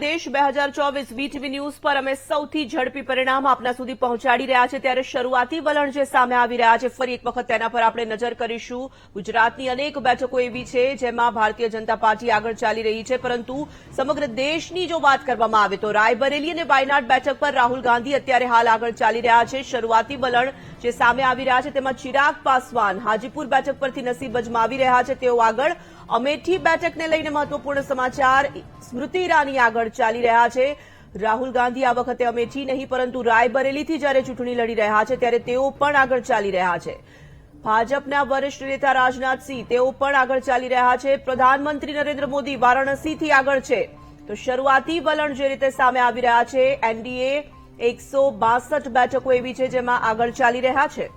દેશ બે હજાર ચોવીસ વીટીવી ન્યૂઝ પર અમે સૌથી ઝડપી પરિણામ આપના સુધી પહોંચાડી રહ્યા છે ત્યારે શરૂઆતી વલણ જે સામે આવી રહ્યા છે, ફરી એક વખત તેના પર આપણે નજર કરીશું. ગુજરાતની અનેક બેઠકો એવી છે જેમાં ભારતીય જનતા પાર્ટી આગળ ચાલી રહી છે, પરંતુ સમગ્ર દેશની જો વાત કરવામાં આવે તો રાયબરેલી અને વાયનાડ બેઠક પર રાહુલ ગાંધી અત્યારે હાલ આગળ ચાલી રહ્યા છે. શરૂઆતી વલણ જે સામે આવી રહ્યા છે તેમાં ચિરાગ પાસવાન હાજીપુર બેઠક પરથી નસીબ અજમાવી રહ્યા છે. તેઓ આગળ અમેઠી બેઠકને લઈને મહત્વપૂર્ણ સમાચાર. સ્મૃતિ ઈરાની આગળ ચાલી રહ્યા છે. રાહુલ ગાંધી આ વખતે અમેઠી નહીં, પરંતુ રાયબરેલીથી જ્યારે ચૂંટણી લડી રહ્યા છે, ત્યારે તેઓ પણ આગળ ચાલી રહ્યા છે. ભાજપના વરિષ્ઠ નેતા રાજનાથસિંહ તેઓ પણ આગળ ચાલી રહ્યા છે. પ્રધાનમંત્રી નરેન્દ્ર મોદી વારાણસીથી આગળ છે. તો શરૂઆતી વલણ જે રીતે સામે આવી રહ્યા છે, એનડીએ એકસો બાસઠ બેઠકો એવી છે જેમાં આગળ ચાલી રહ્યા છે.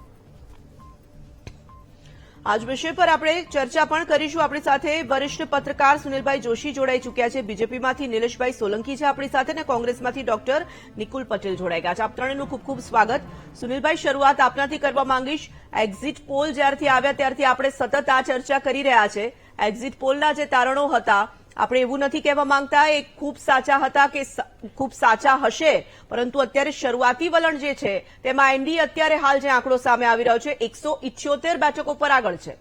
આજ વિષય પર આપણે ચર્ચા પણ કરીશું. આપણી સાથે વરિષ્ઠ પત્રકાર સુનિલભાઈ જોશી જોડાઈ ચૂક્યા છે. બીજેપીમાંથી નિલેશભાઈ સોલંકી છે આપણી સાથે અને કોંગ્રેસમાંથી ડોક્ટર નિકુલ પટેલ જોડાઈ ગયા છે. આપ ત્રણેયનું ખૂબ ખૂબ સ્વાગત. સુનિલભાઈ, શરૂઆત આપનાથી કરવા માંગીશ. એક્ઝિટ પોલ જ્યારથી આવ્યા ત્યારથી આપણે સતત આ ચર્ચા કરી રહ્યા છે. એક્ઝિટ પોલના જે તારણો હતા આપણે એવું નથી કહેવા માંગતા એ ખૂબ સાચા હતા કે ખૂબ સાચા હશે પરંતુ અત્યારે શરૂઆતી વલણ જે છે તેમાં એનડીએ અત્યારે હાલ જે આંકડો સામે આવી રહ્યો છે એકસો ઇઠ્યોતેર બેઠકો પર આગળ છે.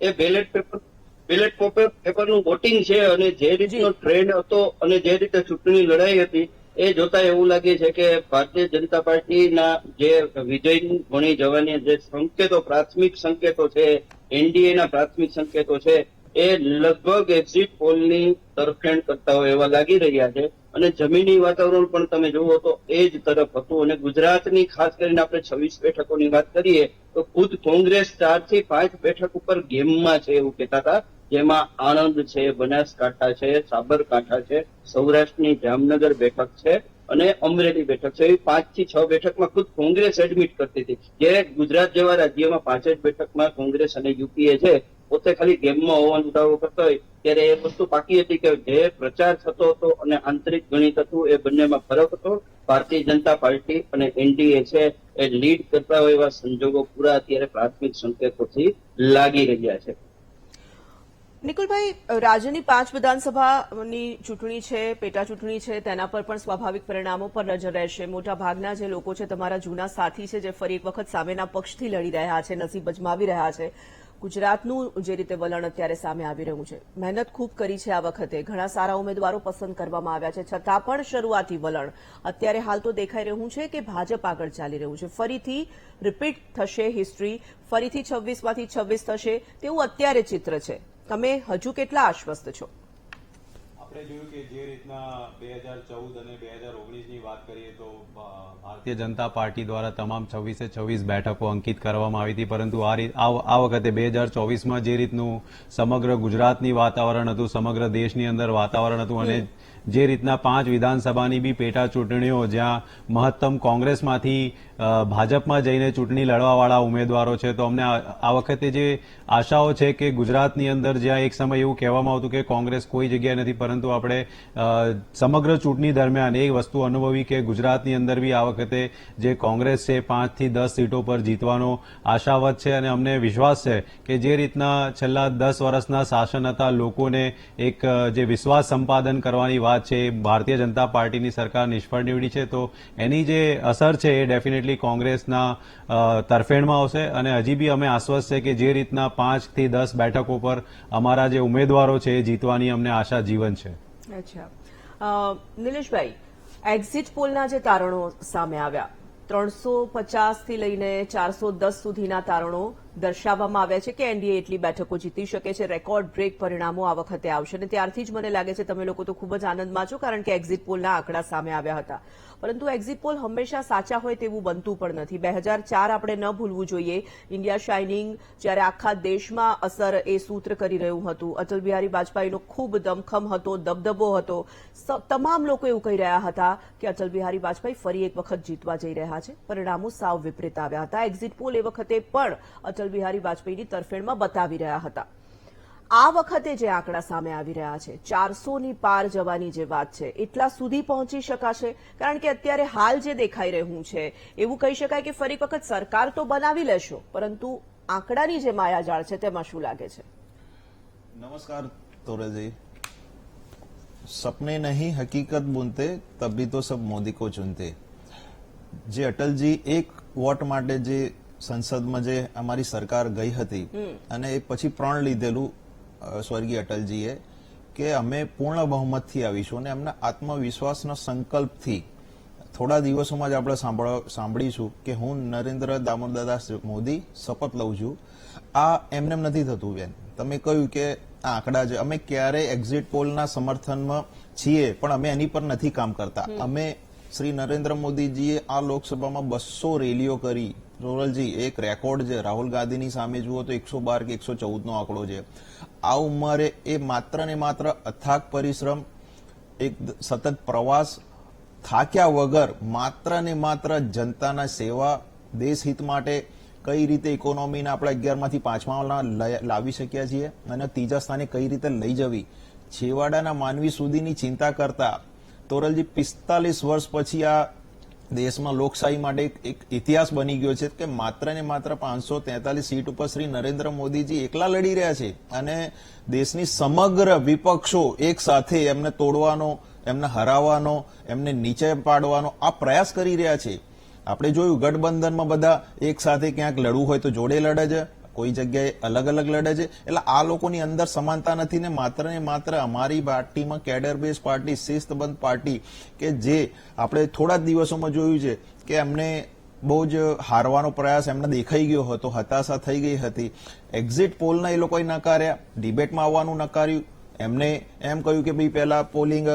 એ બેલેટ પેપર બેલેટ પેપર પેપરનું વોટિંગ છે અને જે રીતનો ટ્રેન્ડ હતો અને જે રીતે ચૂંટણી લડાઈ હતી એ જોતા એવું લાગે છે કે ભારતીય જનતા પાર્ટીના જે વિજય ભણી જવાની જે સંકેતો પ્રાથમિક સંકેતો છે એનડીએ ના પ્રાથમિક સંકેતો છે. એ લગભગ એક્ઝિટ પોલની તરફેણ કરતા હોય એવા લાગી રહ્યા છે. અને જમીની વાતાવરણ પણ તમે જુઓ તો એ જ તરફ હતું. અને ગુજરાતની ખાસ કરીને આપણે છવ્વીસ બેઠકોની વાત કરીએ તો ખુદ કોંગ્રેસ ચારથી પાંચ બેઠક ઉપર ગેમમાં છે એવું કહેતા હતા. જેમાં આણંદ છે, બનાસકાંઠા છે, સાબરકાંઠા છે, સૌરાષ્ટ્રની જામનગર બેઠક છે. અને અમરેલી બેઠક. છે એવી પાંચથી છ બેઠકમાં ખુદ કોંગ્રેસ એડમિટ કરતી હતી. જ્યારે ગુજરાત જેવા રાજ્યમાં પાંચ જ બેઠકમાં કોંગ્રેસ અને યુપીએ છે, પોતે ખાલી ગેમમાં હોવાનો દાવો કરતો હોય, ત્યારે એ વસ્તુ પાકી હતી કે જે પ્રચાર થતો હતો અને આંતરિક ગણિત હતું, એ બંનેમાં ફરક હતો. ભારતીય જનતા પાર્ટી અને એનડીએ છે, એ લીડ કરતા હોય એવા સંજોગો પૂરા અત્યારે પ્રાથમિક સંકેતોથી લાગી રહ્યા છે. નિકુલભાઈ, રાજ્યની પાંચ વિધાનસભાની ચૂંટણી છે, પેટા ચૂંટણી છે, તેના પર પણ સ્વાભાવિક પરિણામો પર નજર રહેશે. મોટા ભાગના જે લોકો છે, તમારા જૂના સાથી છે, જે ફરી એક વખત સામેના પક્ષથી લડી રહ્યા છે, નસીબ અજમાવી રહ્યા છે, ગુજરાતનું જે રીતે વલણ અત્યારે સામે આવી રહ્યું છે. મહેનત ખૂબ કરી છે આ વખતે. ઘણા સારા ઉમેદવારો પસંદ કરવામાં આવ્યા છે. છતાં પણ શરૂઆતી વલણ. અત્યારે હાલ તો દેખાઈ રહ્યું છે કે ભાજપ આગળ ચાલી રહ્યું છે. ફરીથી રિપીટ થશે હિસ્ટ્રી ફરીથી છવ્વીસમાંથી છવ્વીસ થશે તેવું અત્યારે ચિત્ર છે. તમે હજુ કેટલા આશ્વસ્ત છો? આપણે જોયું કે જે રીતના બે હજાર ચૌદ અને બે હજાર ઓગણીસની વાત કરીએ તો ભારતીય જનતા પાર્ટી દ્વારા તમામ છવ્વીસે છવ્વીસ બેઠકો અંકિત કરવામાં આવી હતી, પરંતુ આ રીત- આ વખતે બે હજાર ચોવીસમાં જે રીતનું સમગ્ર ગુજરાતની વાતાવરણ હતું, સમગ્ર દેશની અંદર વાતાવરણ હતું અને જે રીતના પાંચ વિધાનસભાની બી પેટા ચૂંટણીઓ જ્યાં મહત્તમ કોંગ્રેસમાંથી ભાજપમાં જઈને ચૂંટણી લડવાવાળા ઉમેદવારો છે, તો અમને આ વખતે જે આશાઓ છે કે ગુજરાતની અંદર જ્યાં એક સમય એવું કહેવામાં આવતું કે કોંગ્રેસ કોઈ જગ્યાએ નથી, પરંતુ આપણે સમગ્ર ચૂંટણી દરમિયાન એ વસ્તુ અનુભવી કે ગુજરાતની અંદર બી આ વખતે જે કોંગ્રેસ છે પાંચથી દસ સીટો પર જીતવાનો આશાવત છે અને અમને વિશ્વાસ છે કે જે રીતના છેલ્લા દસ વર્ષના શાસન હતા, લોકોને એક જે વિશ્વાસ સંપાદન કરવાની વાત છે ભારતીય જનતા પાર્ટીની સરકાર નિષ્ફળ નીવડી છે, તો એની જે અસર છે એ ડેફિનેટલી કોંગ્રેસના તરફેણમાં આવશે અને હજી બી અમે આશ્વસ્ત છે કે જે રીતના પાંચથી દસ બેઠકો પર અમારા જે ઉમેદવારો છે એ જીતવાની અમને આશા જીવન છે. અચ્છા. નિલેશભાઈ એક્ઝિટ પોલના જે તારણો સામે આવ્યા ત્રણસો પચાસથી લઈને ચારસો દસ સુધીના તારણો દર્શાવવામાં આવ્યા છે કે એનડીએ એટલી બેઠકો જીતી શકે છે, રેકોર્ડ બ્રેક પરિણામો આ વખતે આવશે અને ત્યારથી જ મને લાગે છે તમે લોકો તો ખૂબ જ આનંદમાં છો કારણ કે એક્ઝિટ પોલના આંકડા સામે આવ્યા હતા. પરંતુ એક્ઝિટ પોલ હંમેશા સાચા હોય તેવું બનતું પણ નથી. બે હજાર ચાર આપણે ન ભૂલવું જોઈએ. ઇન્ડિયા શાઇનિંગ જ્યારે આખા દેશમાં અસર એ સૂત્ર કરી રહ્યું હતું. અટલ બિહારી વાજપેયીનો ખૂબ દમખમ હતો, દબદબો હતો. તમામ લોકો એવું કહી રહ્યા હતા કે અટલ બિહારી વાજપેયી ફરી એક વખત જીતવા જઈ રહ્યા છે. પરિણામો સાવ વિપરીત આવ્યા હતા. એક્ઝિટ પોલ એ વખતે પણ અટલ અટલ બિહારી વાજપેયીની તરફેણમાં બતાવી રહ્યા હતા. આ વખતે જે આંકડા સામે આવી રહ્યા છે, ચારસોની પાર જવાની જે વાત છે, એટલા સુધી પહોંચી શકાશે, કારણ કે અત્યારે હાલ જે દેખાઈ રહ્યું છે, એવું કહી શકાય કે ફરી વખત સરકાર તો બનાવી લેશો, પરંતુ આંકડાની જે માયાજાળ છે, તેમાં શું લાગે છે? નમસ્કાર તોરેજી સપને નહીં, હકીકત બુનતે તબી તો સબ મોદી કો ચુનતે. જે અટલજી એક વોટ માટે જે સંસદમાં જે અમારી સરકાર ગઈ હતી અને એ પછી પ્રણ લીધેલું સ્વર્ગીય અટલજીએ કે અમે પૂર્ણ બહુમતથી આવીશું અને એમના આત્મવિશ્વાસના સંકલ્પથી થોડા દિવસોમાં જ આપણે સાંભળો સાંભળીશું કે હું નરેન્દ્ર દામોદરદાસ મોદી શપથ લઉં છું. આ એમનેમ નથી થતું બેન. તમે કહ્યું કે આ આંકડા છે. અમે ક્યારેય એક્ઝિટ પોલના સમર્થનમાં છીએ પણ અમે એની પર નથી કામ કરતા. અમે શ્રી નરેન્દ્ર મોદીજીએ આ લોકસભામાં બસો રેલીઓ કરી. રોરલજી એક રેકોર્ડ છે. રાહુલ ગાંધીની સામે જુઓ તો એકસો બાર કે એકસો ચૌદ નો આંકડો છે. આ ઉંમરે એ માત્ર ને માત્ર અથાગ પરિશ્રમ, એક સતત પ્રવાસ થાક્યા વગર માત્ર ને માત્ર જનતાના સેવા દેશહિત માટે કઈ રીતે ઇકોનોમીને આપણે અગિયારમાંથી પાંચમા લાવી શક્યા છીએ અને ત્રીજા સ્થાને કઈ રીતે લઈ જવી? છેવાડાના માનવી સુધીની ચિંતા કરતા, તોરલજી, પિસ્તાલીસ વર્ષ પછી આ દેશમાં લોકશાહી માટે એક- ઇતિહાસ બની ગયો છે કે માત્ર ને માત્ર પાંચસો તેતાલીસ સીટ ઉપર શ્રી નરેન્દ્ર મોદીજી એકલા લડી રહ્યા છે અને દેશની સમગ્ર વિપક્ષો એક સાથે એમને તોડવાનો, એમને હરાવવાનો, એમને નીચે પાડવાનો આ પ્રયાસ કરી રહ્યા છે. આપણે જોયું ગઠબંધનમાં બધા એક સાથે ક્યાંક લડવું હોય તો જોડે લડે છે. કોઈ જગ્યાએ અલગ અલગ લડે છે. એટલે આ લોકોની અંદર સમાનતા નથી ને માત્ર ને માત્ર અમારી પાર્ટીમાં કેડર બેઝ પાર્ટી શિસ્તબંધ પાર્ટી કે જે આપણે થોડા જ દિવસોમાં જોયું છે કે એમને બહુ જ હારવાનો પ્રયાસ એમને દેખાઈ ગયો હતો, હતાશા થઈ ગઈ હતી. એક્ઝિટ પોલના એ લોકોએ નકાર્યા ડિબેટમાં આવવાનું નકાર્યું. એમને એમ કહ્યું કે ભાઈ પહેલા પોલિંગ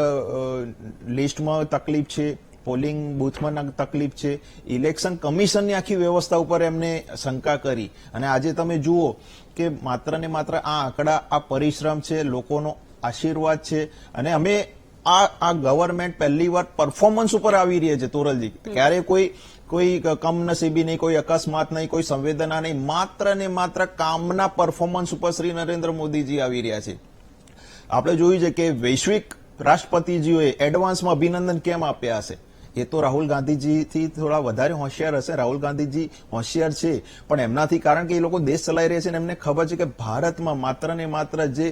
લિસ્ટમાં તકલીફ છે. પોલિંગ બૂથમાં તકલીફ છે. ઇલેક્શન કમિશનની આખી વ્યવસ્થા ઉપર એમને શંકા કરી. અને આજે તમે જુઓ કે માત્ર ને માત્ર આ આંકડા આ પરિશ્રમ છે લોકોનો આશીર્વાદ છે. અને અમે આ આ ગવર્મેન્ટ પહેલી વાર પરફોર્મન્સ ઉપર આવી રહી છે તોરલજી. ક્યારે કોઈ કોઈ કમનસીબી નહીં કોઈ અકસ્માત નહીં કોઈ સંવેદના નહીં. માત્ર ને માત્ર કામના પરફોર્મન્સ ઉપર શ્રી નરેન્દ્ર મોદીજી આવી રહ્યા છે. આપણે જોયું છે કે વૈશ્વિક રાષ્ટ્રપતિજીઓએ એડવાન્સમાં અભિનંદન કેમ આપ્યા હશે? એ તો રાહુલ ગાંધીજીથી થોડા વધારે હોશિયાર હશે. રાહુલ ગાંધીજી હોશિયાર છે. પણ એમનાથી કારણ કે એ લોકો દેશ ચલાવી રહ્યા છે અને એમને ખબર છે કે ભારતમાં માત્ર ને માત્ર જે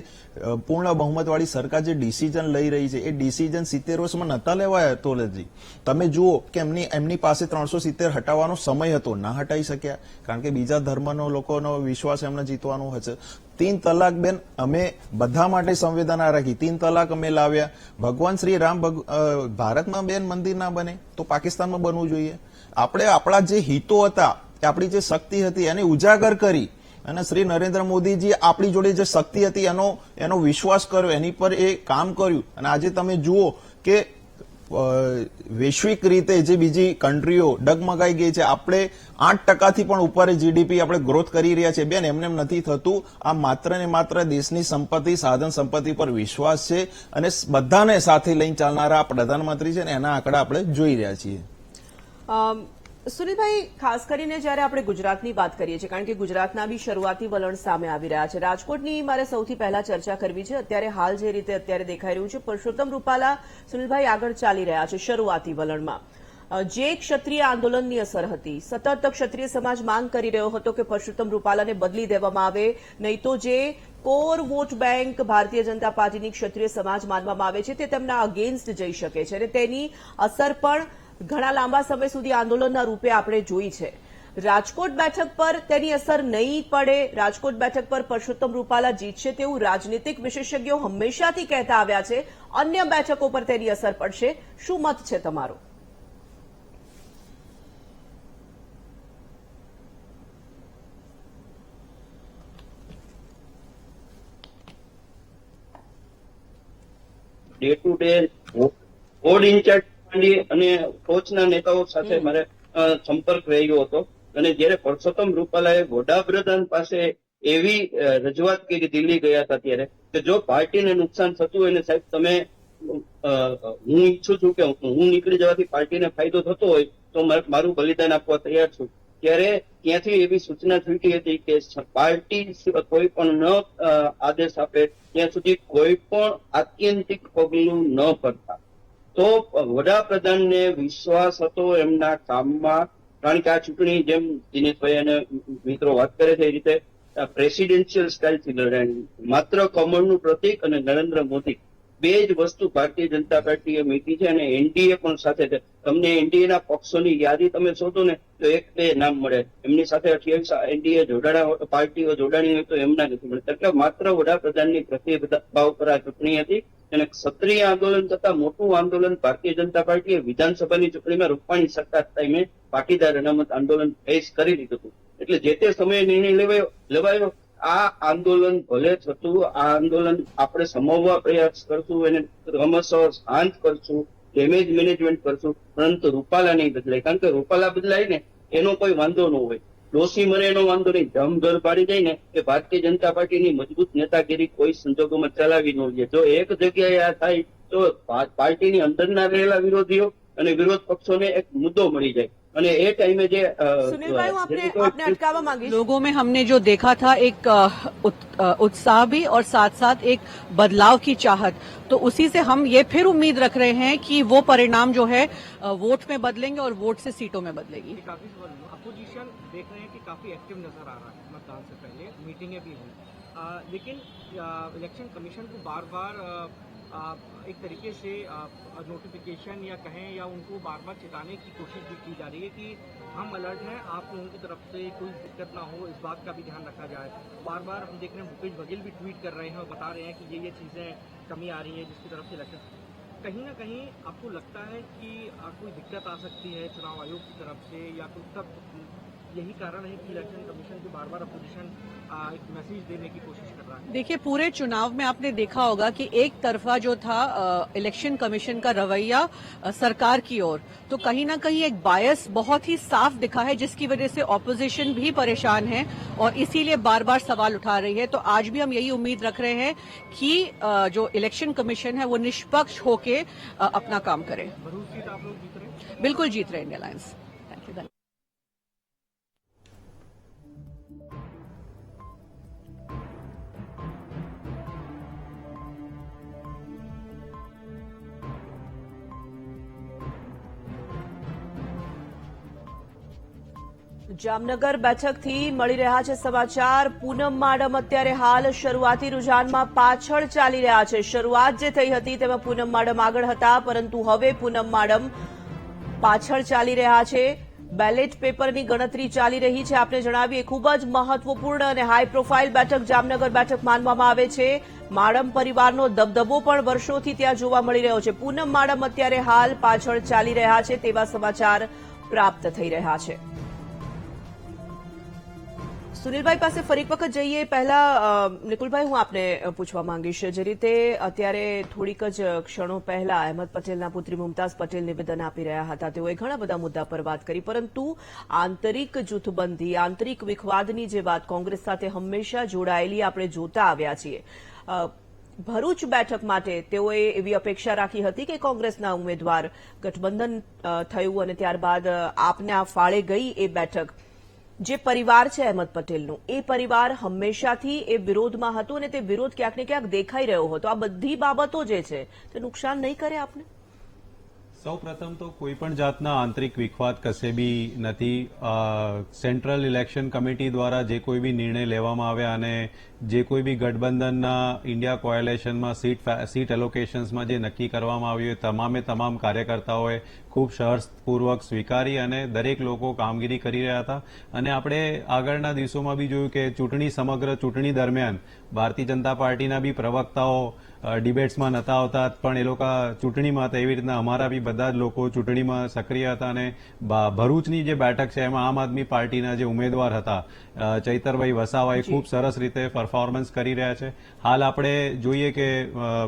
પૂર્ણ બહુમતવાળી સરકાર જે ડિસિઝન લઈ રહી છે, એ ડિસિઝન સિત્તેર વર્ષમાં નહોતા લેવાયા તોલજી તમે જુઓ કે એમની એમની પાસે ત્રણસો સિત્તેર હટાવવાનો સમય હતો. ના હટાવી શક્યા. કારણ કે બીજા ધર્મનો, લોકોનો વિશ્વાસ એમને જીતવાનો હશે. તીન તલાક બેન, અમે બધા માટે સંવેદના રાખી. તીન તલાક અમે લાવ્યા. ભગવાન શ્રી રામ ભારતમાં બેન મંદિર ના બને, તો પાકિસ્તાનમાં બનવું જોઈએ. આપણે આપણા જે હિતો હતા આપણી જે શક્તિ હતી, એને ઉજાગર કરી. અને શ્રી નરેન્દ્ર મોદીજી આપણી જોડે જે શક્તિ હતી, એનો એનો વિશ્વાસ કર્યો, એની પર એ કામ કર્યું. અને આજે તમે જુઓ કે વૈશ્વિક રીતે જે બીજી કન્ટ્રીઓ ડગમગાઈ ગઈ છે, આપણે આઠ ટકાથી પણ ઉપર જીડીપી આપણે ગ્રોથ કરી રહ્યા છે બેન, એમને એમ નથી થતું. આ માત્ર ને માત્ર દેશની સંપત્તિ, સાધન સંપત્તિ પર વિશ્વાસ છે અને બધાને સાથે લઈને ચાલનારા પ્રધાનમંત્રી છે ને એના આંકડા આપણે જોઈ રહ્યા છીએ. સુનિલભાઈ, ખાસ કરીને જ્યારે આપણે ગુજરાતની વાત કરીએ છીએ, કારણ કે ગુજરાતના બી શરૂઆતી વલણ સામે આવી રહ્યા છે. રાજકોટની મારે સૌથી પહેલા ચર્ચા કરવી છે. અત્યારે હાલ જે રીતે અત્યારે દેખાઈ રહ્યું છે પરસોત્તમ રૂપાલા, સુનિલભાઈ આગળ ચાલી રહ્યા છે શરૂઆતી વલણમાં. જે ક્ષત્રિય આંદોલનની અસર હતી, સતત ક્ષત્રિય સમાજ માંગ કરી રહ્યો હતો કે પરસોત્તમ રૂપાલાને બદલી દેવામાં આવે, નહીં તો જે core vote bank Bharatiya Janata પાર્ટીની ક્ષત્રિય સમાજ માનવામાં આવે છે, તે તેમના અગેન્સ્ટ જઈ શકે છે. અને તેની અસર પણ ઘણા લાંબા સમય સુધી આંદોલનના રૂપે આપણે જોઈ છે. રાજકોટ બેઠક પર તેની અસર નહીં પડે. રાજકોટ બેઠક પર પરસોત્તમ રૂપાલા જીતશે તેવું રાજનીતિક વિશેષજ્ઞો હંમેશાથી કહેતા આવ્યા છે. અન્ય બેઠકો પર તેની અસર પડશે. શું મત છે તમારો? Day to day board incharge માંડી અને ટોચના નેતાઓ સાથે મારે સંપર્ક રહ્યો હતો. અને જયારે પરસોત્તમ રૂપાલાએ વડાપ્રધાન પાસે એવી રજૂઆત કરી દિલ્હી ગયા હતા ત્યારે કે જો પાર્ટીને નુકસાન થતું હોય ને સાહેબ તમે હું ઈચ્છું છું કે હું નીકળી જવાથી પાર્ટીને ફાયદો થતો હોય તો મારે- બલિદાન આપવા તૈયાર છું. ત્યારે ત્યાંથી એવી સૂચના છૂટી હતી કે પાર્ટી કોઈ પણ ન આદેશ આપે ત્યાં સુધી કોઈ પણ આત્યંતિક પગલું ન ભરતા. તો વડાપ્રધાનને વિશ્વાસ હતો એમના કામમાં. કારણ કે આ ચૂંટણી જેમ દિનેશભાઈ અને મિત્રો વાત કરે છે એ રીતે પ્રેસિડેન્શિયલ સ્ટાઇલથી લડાણી માત્ર કમળનું પ્રતીક અને નરેન્દ્ર મોદી. બે જ વસ્તુ ભારતીય જનતા પાર્ટીએ મૂકી છે અને એનડીએ પણ સાથે છે. તમને એનડીએ ના પક્ષોની યાદી તમે શોધો ને, તો એક બે નામ મળે. એમની સાથે અઠ્યાવીસ એનડીએ જોડાણા પાર્ટીઓ જોડાણી હોય તો એમના નથી મળે. એટલે માત્ર વડાપ્રધાનની પ્રતિભાવ પર આ ચૂંટણી હતી. અને ક્ષત્રિય આંદોલન તથા મોટું આંદોલન ભારતીય જનતા પાર્ટીએ વિધાનસભાની ચૂંટણીમાં રૂપાણી સરકાર ટાઈમે પાટીદાર અનામત આંદોલન ફેસ કરી દીધું હતું. એટલે જે તે સમયે નિર્ણય લેવાયો લેવાયો, આ આંદોલન ભલે થતું, આ આંદોલન આપણે સમાવવા પ્રયાસ કરશું, એને ક્રમશઃ શાંત કરશું ડેમેજ મેનેજમેન્ટ કરશું, પરંતુ રૂપાલા નહીં બદલાય. કારણ કે રૂપાલા બદલાય ને, એનો કોઈ વાંધો ન હોય. ડોસી મરે એનો વાંધો નહીં ધમ ઘર પાડી જાય ને એ ભારતીય જનતા પાર્ટીની મજબૂત નેતાગીરી કોઈ સંજોગોમાં ચલાવી ન જોઈએ જો એક જગ્યાએ આ થાય તો પા- પાર્ટીની અંદરના રહેલા વિરોધીઓ અને વિરોધ પક્ષોને એક મુદ્દો મળી જાય અને એ ટાઈમે જે અ, સુનિલભાઈ હું આપને જે કોઈ આપને અટકાવવા માંગીશ लोगों में हमने जो देखा था एक अ, उत- अ, उत्साह भी और साथ साथ एक बदलाव की चाहत तो उसी से हम ये फिर उम्मीद रख रहे हैं कि वो परिणाम जो है अ, वोट में बदलेंगे और वोट से सीटों में बदलेगी देख रहे हैं कि काफ़ी एक्टिव नज़र आ रहा है मतदान से पहले मीटिंगें भी हुई। लेकिन इलेक्शन कमीशन को बार बार आ, एक तरीके से नोटिफिकेशन या कहें या उनको बार बार चिताने की कोशिश भी की जा रही है कि हम अलर्ट हैं आप लोगों की तरफ़ से कोई दिक्कत ना हो इस बात का भी ध्यान रखा जाए। बार बार हम देख रहे हैं भूपेश बघेल भी ट्वीट कर रहे हैं और बता रहे हैं कि ये ये चीज़ें कमी आ रही है जिसकी तरफ़ से इलेक्शन कहीं ना कहीं आपको लगता है कि कोई दिक्कत आ सकती है चुनाव आयोग की तरफ़ से या कोई तब यही कारण है कि इलेक्शन कमीशन को बार बार अपोजिशन एक मैसेज देने की कोशिश कर रहा है। देखिए पूरे चुनाव में आपने देखा होगा कि एक तरफा जो था इलेक्शन कमीशन का रवैया सरकार की ओर तो कहीं ना कहीं एक बायस बहुत ही साफ़ दिखा है जिसकी वजह से ऑपोजिशन भी परेशान है और इसीलिए बार बार सवाल उठा रही है। तो आज भी हम यही उम्मीद रख रहे हैं कि जो इलेक्शन कमीशन है वो निष्पक्ष होके अपना काम करे। हैं? बिल्कुल जीत रहे इंडिया अलायंस જામનગર બેઠકથી મળી રહ્યા છે સમાચાર. પૂનમ માડમ અત્યારે હાલ શરૂઆતી રૂઝાનમાં પાછળ ચાલી રહ્યા છે. શરૂઆત જે થઈ હતી તેમાં પૂનમ માડમ આગળ હતા, પરંતુ હવે પૂનમ માડમ પાછળ ચાલી રહ્યા છે. બેલેટ પેપરની ગણતરી ચાલી રહી છે. આપને જણાવીએ, ખૂબ જ મહત્વપૂર્ણ અને હાઈ પ્રોફાઇલ બેઠક જામનગર બેઠક માનવામાં આવે છે. માડમ પરિવારનો દબદબો પણ વર્ષોથી ત્યાં જોવા મળી રહ્યો છે. પૂનમ માડમ અત્યારે હાલ પાછળ ચાલી રહ્યા છે તેવા સમાચાર પ્રાપ્ત થઈ રહ્યા છે. સુનિલભાઈ પાસે ફરી વખત જઈએ. પહેલા નિકુલભાઈ, હું આપને પૂછવા માંગીશ જે રીતે અત્યારે થોડીક જ ક્ષણો પહેલા અહેમદ પટેલના પુત્રી મુમતાઝ પટેલ નિવેદન આપી રહ્યા હતા. તેઓએ ઘણા બધા મુદ્દા પર વાત કરી, પરંતુ આંતરિક જૂથબંધી, આંતરિક વિખવાદની જે વાત કોંગ્રેસ સાથે હંમેશા જોડાયેલી આપણે જોતા આવ્યા છીએ. ભરૂચ બેઠક માટે તેઓએ એવી અપેક્ષા રાખી હતી કે કોંગ્રેસના ઉમેદવાર ગઠબંધન થયું અને ત્યારબાદ આપને આ ફાળે ગઈ એ બેઠક. જે પરિવાર છે અહેમદ પટેલનું, એ પરિવાર હંમેશાથી એ વિરોધમાં હતું અને તે વિરોધ ક્યાંક ને ક્યાંક દેખાઈ રહ્યો હતો. આ બધી બાબતો જે છે તે નુકસાન નહીં કરે આપને? સૌ પ્રથમ તો કોઈ પણ જાતના આંતરિક વિખવાદ કશે બી નથી. સેન્ટ્રલ ઇલેક્શન કમિટી દ્વારા જે કોઈ બી નિર્ણય લેવામાં આવ્યા અને જે કોઈ બી ગઠબંધનના ઇન્ડિયા કોએલેશનમાં સીટ સીટ એલોકેશન્સમાં જે નક્કી કરવામાં આવ્યું એ તમામે તમામ કાર્યકર્તાઓએ ખૂબ સહર્ષપૂર્વક સ્વીકારી અને દરેક લોકો કામગીરી કરી રહ્યા હતા. અને આપણે આગળના દિવસોમાં બી જોયું કે ચૂંટણી સમગ્ર ચૂંટણી દરમિયાન ભારતીય જનતા પાર્ટીના બી પ્રવક્તાઓ ડિબેટ્સમાં નતા આવતા, પણ એ લોકો ચૂંટણીમાં હતા. એવી રીતના અમારા બી બધા જ લોકો ચૂંટણીમાં સક્રિય હતા અને ભરૂચની જે બેઠક છે, એમાં આમ આદમી પાર્ટીના જે ઉમેદવાર હતા ચૈતરભાઈ વસાવાએ ખૂબ સરસ રીતે પરફોર્મન્સ કરી રહ્યા છે. હાલ આપણે જોઈએ કે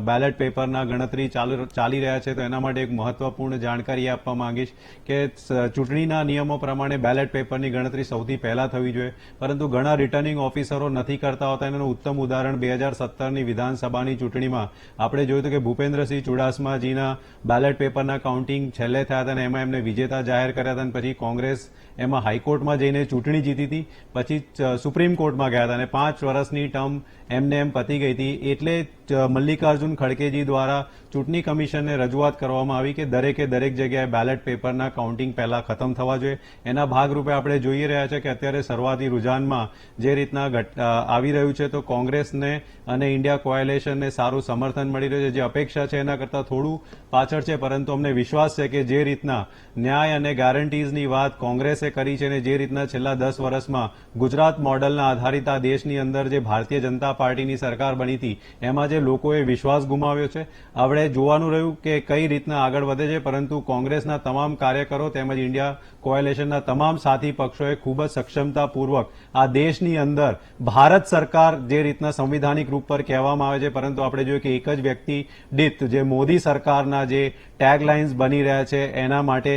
બેલેટ પેપરના ગણતરી ચાલુ રહ્યા છે તો એના માટે એક મહત્વપૂર્ણ જાણકારી આપવા માંગીશ કે ચૂંટણીના નિયમો પ્રમાણે બેલેટ પેપરની ગણતરી સૌથી પહેલા થવી જોઈએ. પરંતુ ઘણા રિટર્નિંગ ઓફિસરો નથી કરતા હોતા. એનું ઉત્તમ ઉદાહરણ બે હજાર સત્તરની વિધાનસભાની ચૂંટણીમાં આપણે જોયું હતું કે ભૂપેન્દ્રસિંહ ચુડાસમાજીના બેલેટ પેપરના કાઉન્ટિંગ છેલ્લે થયા હતા અને એમાં એમને વિજેતા જાહેર કર્યા હતા અને પછી કોંગ્રેસ એમાં હાઈકોર્ટમાં જઈને ચૂંટણી જીતી હતી. પછી સુપ્રીમ કોર્ટમાં ગયા હતા અને પાંચ વર્ષની ટર્મ એમને એમ પતી ગઈ હતી. એટલે મલ્લિકાર્જુન ખડકેજી દ્વારા ચૂંટણી કમિશનને રજૂઆત કરવામાં આવી કે દરેકે દરેક જગ્યાએ બેલેટ પેપરના કાઉન્ટિંગ પહેલા ખતમ થવા જોઈએ. એના ભાગરૂપે આપણે જોઈ રહ્યા છે કે અત્યારે શરૂઆતી રૂઝાનમાં જે રીતના આવી રહ્યું છે તો કોંગ્રેસને અને ઇન્ડિયા કોએલેશનને સારું સમર્થન મળી રહ્યું છે. જે અપેક્ષા છે એના કરતાં થોડું પાછળ છે, પરંતુ અમને વિશ્વાસ છે કે જે રીતના ન્યાય અને ગેરંટીઝની વાત કોંગ્રેસે કરી છે અને જે રીતના છેલ્લા દસ વર્ષમાં ગુજરાત મોડલના આધારિત આ દેશની અંદર જે ભારતીય જનતા પાર્ટીની સરકાર બની હતી, એમાં જે લોકોએ વિશ્વાસ ગુમાવ્યો છે. આપણે જોવાનું રહ્યું કે કઈ રીતના આગળ વધે છે, પરંતુ કોંગ્રેસના તમામ કાર્યકરો તેમજ ઇન્ડિયા કોએલેશનના તમામ સાથી પક્ષોએ ખૂબ જ સક્ષમતાપૂર્વક આ દેશની અંદર ભારત સરકાર જે રીતના સંવિધાનિક રૂપ પર કહેવામાં આવે છે, પરંતુ આપણે જોયું કે એક જ વ્યક્તિ દીઠ જે મોદી સરકારના જે ટેગલાઇન્સ બની રહ્યા છે, એના માટે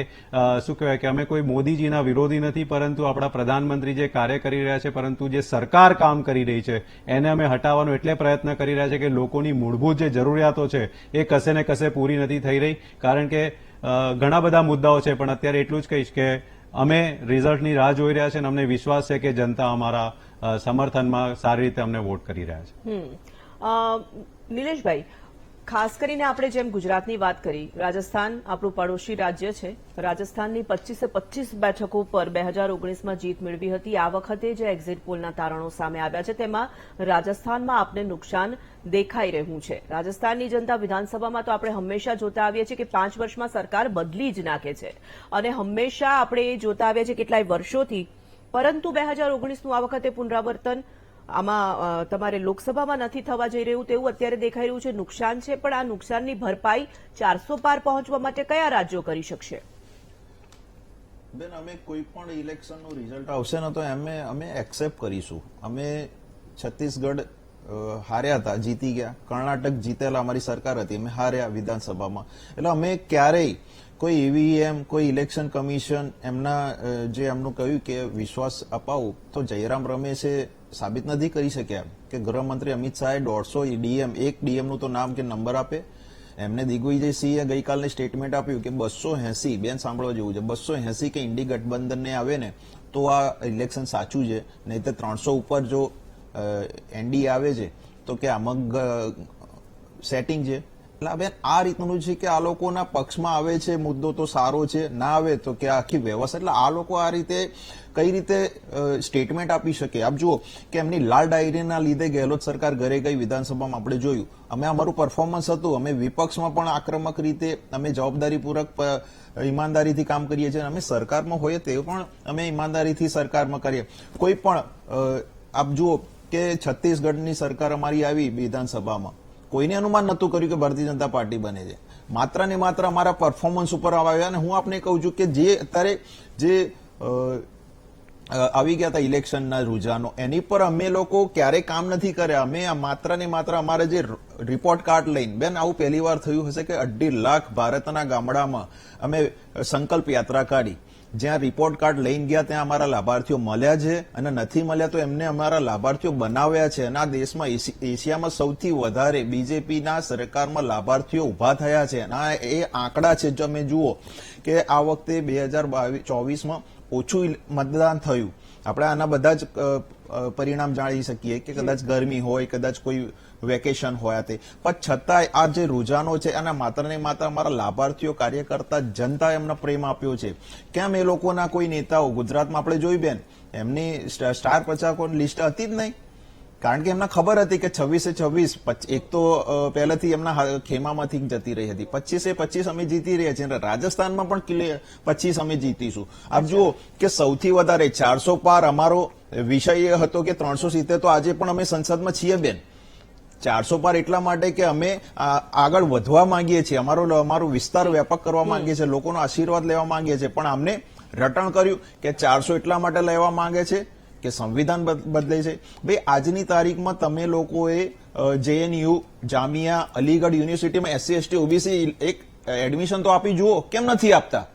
શું કહેવાય કે અમે કોઈ મોદીજીના વિરોધી નથી, પરંતુ આપણા પ્રધાનમંત્રી જે કાર્ય કરી રહ્યા છે, પરંતુ જે સરકાર કામ કરી રહી છે, એને અમે હટાવવાનો એટલે પ્રયત્ન કરી રહ્યા છે કે લોકોની મૂળભૂત જે જરૂરિયાતો છે, એ કસે ને કશે પૂરી નથી થઈ રહી, કારણ કે ઘણા બધા મુદ્દાઓ છે, પણ અત્યારે એટલું જ કહીશ કે અમે રિઝલ્ટની રાહ જોઈ રહ્યા છે અને અમને વિશ્વાસ છે કે જનતા અમારા સમર્થનમાં સારી રીતે અમને વોટ કરી રહ્યા છે. નિલેશભાઈ ખાસ કરીને આપણે જેમ ગુજરાતની વાત કરી, રાજસ્થાન આપણું પડોશી રાજ્ય છે. રાજસ્થાનની પચીસે પચીસ બેઠકો પર બે હજાર ઓગણીસમાં જીત મેળવી હતી. આ વખતે જે એક્ઝિટ પોલના તારણો સામે આવ્યા છે. તેમાં રાજસ્થાનમાં આપને નુકસાન દેખાઈ રહ્યું છે. રાજસ્થાનની જનતા વિધાનસભામાં તો આપણે હંમેશા જોતા આવીએ છીએ કે પાંચ વર્ષમાં સરકાર બદલી જ નાખે છે. અને હંમેશા આપણે જોતા આવીએ છીએ કેટલાય વર્ષોથી. પરંતુ બે હજાર ઓગણીસનું આ વખતે પુનરાવર્તન આમાં તમારે લોકસભામાં નથી થવા જઈ રહ્યું તેવું અત્યારે દેખાઈ રહ્યું છે. નુકસાન છે, પણ આ નુકસાનની ભરપાઈ ચારસો પાર પહોંચવા માટે કયા રાજ્યો કરી શકશે? બેન, અમે કોઈ પણ ઇલેક્શનનું રિઝલ્ટ આવશે ને તો અમે અમે એક્સેપ્ટ કરીશું. અમે છત્તીસગઢ હાર્યા હતા, જીતી ગયા. કર્ણાટક જીતેલા અમારી સરકાર હતી, અમે હાર્યા વિધાનસભામાં. એટલે અમે ક્યારેય કોઈ ઈવીએમ કોઈ ઇલેક્શન કમિશન એમના જે એમનું કહ્યું કે વિશ્વાસ અપાવું, તો જયરામ રમેશે સાબિત નથી કરી શક્યા કે ગૃહમંત્રી અમિત શાહે દોઢસો ડીએમ એક ડીએમનું તો નામ કે નંબર આપે. એમને દિગ્વિજયસિંહે ગઈકાલે સ્ટેટમેન્ટ આપ્યું કે બસો એસી, બેન સાંભળવા જેવું છે, બસો એસી કે ઇન્ડી ગઠબંધનને આવે ને, તો આ ઇલેક્શન સાચું છે, નહીં તો ત્રણસો ઉપર જો એનડી આવે છે, તો કે આમાં સેટિંગ છે. એટલે બેન, આ રીતનું છે કે આ લોકોના પક્ષમાં આવે છે, મુદ્દો તો સારો છે, ના આવે તો કે આખી વ્યવસ્થા, એટલે આ લોકો આ રીતે કઈ રીતે સ્ટેટમેન્ટ આપી શકે? આપ જુઓ કે એમની લાલ ડાયરીના લીધે ગેહલોત સરકાર ઘરે ગઈ વિધાનસભામાં આપણે જોયું. અમે અમારું પરફોર્મન્સ હતું, અમે વિપક્ષમાં પણ આક્રમક રીતે અમે જવાબદારીપૂર્વક ઈમાનદારીથી કામ કરીએ છીએ અમે સરકારમાં હોઈએ તે પણ અમે ઈમાનદારીથી સરકારમાં કરીએ. કોઈ પણ આપ જુઓ કે છત્તીસગઢની સરકાર અમારી આવી વિધાનસભામાં. કોઈને અનુમાન નહોતું કર્યું કે ભારતીય જનતા પાર્ટી બને છે. માત્ર ને માત્ર અમારા પરફોર્મન્સ ઉપર આવ્યા અને હું આપને કહું છું કે જે અત્યારે જે આવી ગયા હતા ઇલેક્શનના રૂઝાનો, એની પર અમે લોકો ક્યારેય કામ નથી કર્યા. અમે માત્ર ને માત્ર અમારે જે રિપોર્ટ કાર્ડ લઈને, બેન આવું પહેલી વાર થયું હશે કે અઢી લાખ ભારતના ગામડામાં અમે સંકલ્પ યાત્રા કાઢી. જ્યાં રિપોર્ટ કાર્ડ લઈને ગયા, ત્યાં અમારા લાભાર્થીઓ મળ્યા છે અને નથી મળ્યા તો એમને અમારા લાભાર્થીઓ બનાવ્યા છે. અને આ દેશમાં એશિ- એશિયામાં સૌથી વધારે બીજેપીના સરકારમાં લાભાર્થીઓ ઊભા થયા છે. અને આ એ આંકડા છે જો તમે જુઓ કે આ વખતે બે હજાર ચોવીસમાં ઓછું મતદાન થયું. આપણે આના બધા જ પરિણામ જાણી શકીએ કે કદાચ ગરમી હોય, કદાચ કોઈ વેકેશન હોયા તે. પણ છતાંય આ જે રોજાનો છે અને માત્ર ને માત્ર અમારા લાભાર્થીઓ, કાર્યકર્તા, જનતાએ એમને પ્રેમ આપ્યો છે. કેમ એ લોકોના કોઈ નેતાઓ? ગુજરાતમાં આપણે જોઈ બેન, એમની સ્ટાર પ્રચારકોની લિસ્ટ હતી જ નહીં. કારણ કે એમને ખબર હતી કે છવ્વીસે છવ્વીસ એક તો પહેલેથી એમના ખેમામાંથી જતી રહી હતી. પચીસે પચીસ અમે જીતી રહ્યા છીએ. રાજસ્થાનમાં પણ પચીસ અમે જીતીશું. આપ જુઓ કે સૌથી વધારે ચારસો પાર અમારો વિષય હતો કે ત્રણસો સિત્તેર તો આજે પણ અમે સંસદમાં છીએ બેન. ચારસો પાર એટલા માટે કે અમે આગળ વધવા માંગીએ છીએ. અમારો અમારો વિસ્તાર વ્યાપક કરવા માંગીએ છીએ. લોકોનો આશીર્વાદ લેવા માંગીએ છીએ. પણ અમને રટણ કર્યું કે ચારસો એટલા માટે લેવા માંગે છે કે સંવિધાન બદ- બદલે છે. ભાઈ આજની તારીખમાં તમે લોકોએ જેએનયુ જામિયા અલીગઢ યુનિવર્સિટીમાં એસસી એસટી ઓબીસી એક એડમિશન તો આપી જુઓ. કેમ નથી આપતા?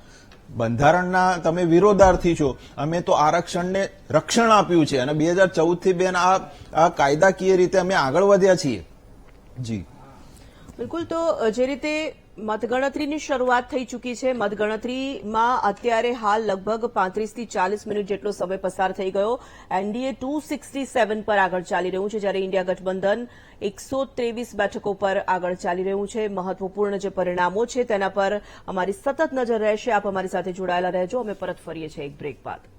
બંધારણના તમે વિરોધાર્થી છો. અમે તો આરક્ષણને રક્ષણ આપ્યું છે અને બે હજાર ચૌદથી બેન આ કાયદાકીય રીતે અમે આગળ વધ્યા છીએ. જી. બિલકુલ, તો જે રીતે મતગણતરીની શરૂઆત થઈ ચૂકી છે. મતગણતરીમાં અત્યારે હાલ લગભગ પાંત્રીસથી ચાલીસ મિનિટ જેટલો સમય પસાર થઈ ગયો. એનડીએ ટુ સિક્સટી સેવન પર આગળ ચાલી રહ્યું છે, જ્યારે ઇન્ડિયા ગઠબંધન એકસો ત્રેવીસ બેઠકો પર આગળ ચાલી રહ્યું છે. મહત્વપૂર્ણ જે પરિણામો છે તેના પર અમારી સતત નજર રહેશે. આપ અમારી સાથે જોડાયેલા રહેજો. અમે પરત ફરીએ છીએ એક બ્રેક બાદ.